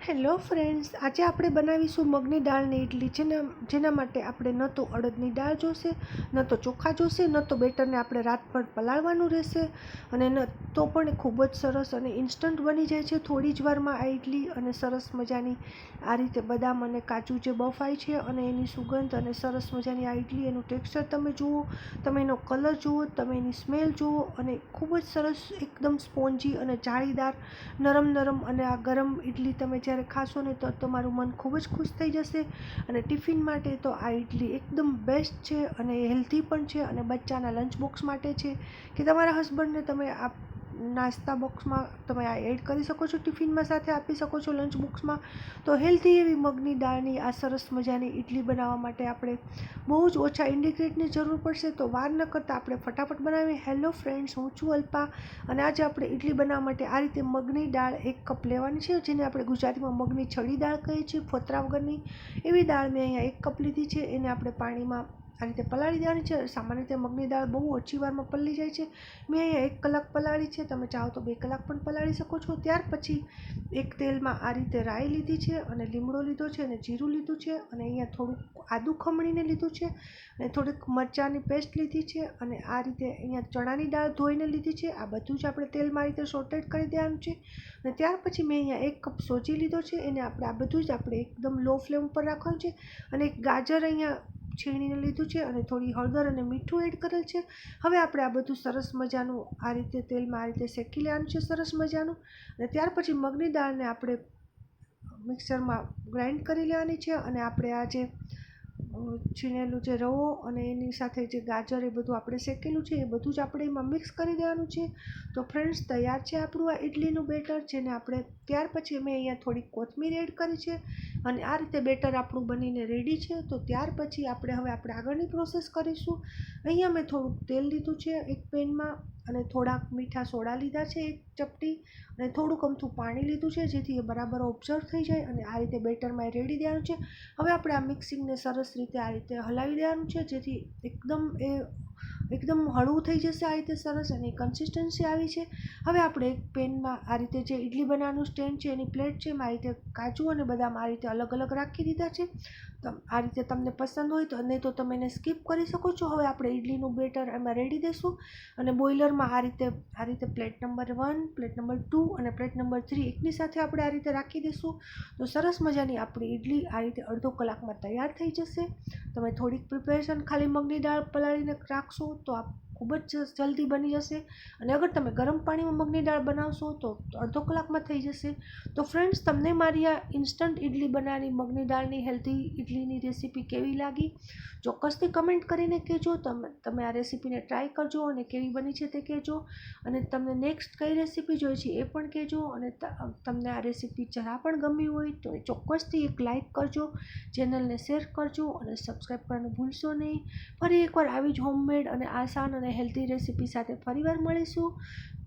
Hello friends, આજે આપણે બનાવીશું મગની દાળની ઇડલી જેના જેના માટે આપણે ન તો અડદની દાળ જોશે, ન તો ચોખા જોશે, ન તો બેટરને આપણે રાતભર પલાળવાનું રહેશે. અને ન તો પણ ખૂબ જ સરસ અને ઇન્સ્ટન્ટ બની જાય છે. થોડી જ વારમાં આ ઇડલી અને સરસ મજાની આ રીતે બદામ અને કાજુ જે બફાય છે અને એની સુગંધ અને સરસ મજાની આ ઇડલી એનું ટેક્સચર તમે જુઓ, તમે એનો કલર જુઓ, તમે એની સ્મેલ જુઓ અને ખૂબ જ સરસ એકદમ સ્પોન્જી અને જાળીદાર નરમ નરમ અને આ ગરમ ઇડલી તમે જ્યારે ખાશો ને તો તમારું મન ખૂબ જ ખુશ થઈ જશે અને ટિફિન માટે તો આ ઇડલી એકદમ બેસ્ટ છે અને હેલ્ધી પણ છે અને બચ્ચાના લંચ બોક્સ માટે છે કે તમારા હસબન્ડને તમે આ નાસ્તા બોક્સમાં તમે આ એડ કરી શકો છો, ટિફિનમાં સાથે આપી શકો છો લંચ બોક્સમાં. તો હેલ્ધી એવી મગની દાળની આ સરસ મજાની ઇડલી બનાવવા માટે આપણે બહુ જ ઓછા ઇન્ડિગ્રેટની જરૂર પડશે. તો વાર ન કરતાં આપણે ફટાફટ બનાવીએ. હેલો ફ્રેન્ડ્સ, હું છું અલ્પા અને આજે આપણે ઇડલી બનાવવા માટે આ રીતે મગની દાળ એક કપ લેવાની છે, જેને આપણે ગુજરાતીમાં મગની છડી દાળ કહીએ છીએ ફોતરા વગરની. એવી દાળ મેં અહીંયા એક કપ લીધી છે. એને આપણે પાણીમાં આ રીતે પલાળી દેવાની છે. સામાન્ય રીતે મગની દાળ બહુ ઓછી વારમાં પલળી જાય છે. મેં અહીંયા એક કલાક પલાળી છે. તમે ચાહો તો બે કલાક પણ પલાળી શકો છો. ત્યાર પછી એક તેલમાં આ રીતે રાઈ લીધી છે અને લીમડો લીધો છે અને જીરું લીધું છે અને અહીંયા થોડુંક આદું ખમણીને લીધું છે અને થોડીક મરચાંની પેસ્ટ લીધી છે અને આ રીતે અહીંયા ચણાની દાળ ધોઈને લીધી છે. આ બધું જ આપણે તેલમાં આ રીતે સોટેડ કરી દેવાનું છે. અને ત્યાર પછી મેં અહીંયા એક કપ સોજી લીધો છે. એને આપણે આ બધું જ આપણે એકદમ લો ફ્લેમ ઉપર રાખવાનું છે. અને એક ગાજર અહીંયા છીણીને લીધું છે અને થોડી હળદર અને મીઠું એડ કરેલ છે. હવે આપણે આ બધું સરસ મજાનું આ રીતે તેલમાં આ રીતે શેકી લેવાનું છે સરસ મજાનું. અને ત્યાર પછી મગની દાળને આપણે મિક્સરમાં ગ્રાઇન્ડ કરી લેવાની છે અને આપણે આ જે છીણેલું જે રવો અને એની સાથે જે ગાજર એ બધું આપણે શેકેલું છે, એ બધું જ આપણે એમાં મિક્સ કરી દેવાનું છે. તો ફ્રેન્ડ્સ તૈયાર છે આપણું આ ઇડલીનું બેટર, જેને આપણે ત્યાર પછી મેં અહીંયા થોડી કોથમીર એડ કરી છે. અને આ રીતે બેટર આપણું બનીને રેડી છે. તો ત્યાર પછી આપણે હવે આપણે આગળની પ્રોસેસ કરીશું. અહીંયા મેં થોડુંક તેલ લીધું છે એક પેનમાં અને થોડાક મીઠા સોડા લીધા છે એક ચપટી અને થોડુંક અમથું પાણી લીધું છે, જેથી એ બરાબર ઓબ્ઝર્વ થઈ જાય અને આ રીતે બેટરમાં રેડી દેવાનું છે. હવે આપણે આ મિક્સિંગને સરસ રીતે આ રીતે હલાવી દેવાનું છે, જેથી એકદમ એ એકદમ હળવું થઈ જશે આ રીતે સરસ એની કન્સિસ્ટન્સી આવી છે. હવે આપણે એક પેનમાં આ રીતે જે ઇડલી બનાવવાનું સ્ટેન્ડ છે, એની પ્લેટ છે, એમાં આ રીતે કાજુ અને બદામ આ રીતે અલગ અલગ રાખી દીધા છે. આ રીતે તમને પસંદ હોય તો, નહીં તો તમે એને સ્કીપ કરી શકો છો. હવે આપણે ઇડલીનું બેટર એમાં રેડી દેશું અને બોઇલરમાં આ રીતે આ રીતે plate number one, plate number two અને પ્લેટ નંબર થ્રી એકની સાથે આપણે આ રીતે રાખી દઈશું તો સરસ મજાની આપણી ઇડલી આ રીતે અડધો કલાકમાં તૈયાર થઈ જશે. તમે થોડીક પ્રિપેરેશન ખાલી મગની દાળ પલાળીને રાખશો તો આપ ખૂબ જ જલ્દી બની જશે. અને અગર તમે ગરમ પાણીમાં મગની દાળ બનાવશો તો અડધો કલાકમાં થઈ જશે. તો ફ્રેન્ડ્સ તમને મારી આ ઇન્સ્ટન્ટ ઇડલી બનાવવાની મગની દાળની હેલ્ધી ઇડલીની રેસીપી કેવી લાગી? ચોક્કસથી કમેન્ટ કરીને કહેજો. તમે તમે આ રેસીપીને ટ્રાય કરજો અને કેવી બની છે તે કહેજો. અને તમને નેક્સ્ટ કઈ રેસીપી જોઈએ છે એ પણ કહેજો. અને તમને આ રેસીપી જરા પણ ગમી હોય તો એ ચોક્કસથી એક લાઇક કરજો. ચેનલને શેર કરજો અને સબસ્ક્રાઈબ કરવાનું ભૂલશો નહીં. ફરી એકવાર આવી જ હોમમેડ અને આસાન અને હેલ્ધી રેસીપી સાથે ફરીવાર મળીશું.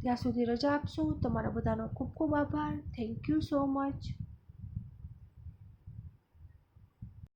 ત્યાં સુધી રજા આપશું. તમારા બધાનો ખૂબ ખૂબ આભાર. Thank you so much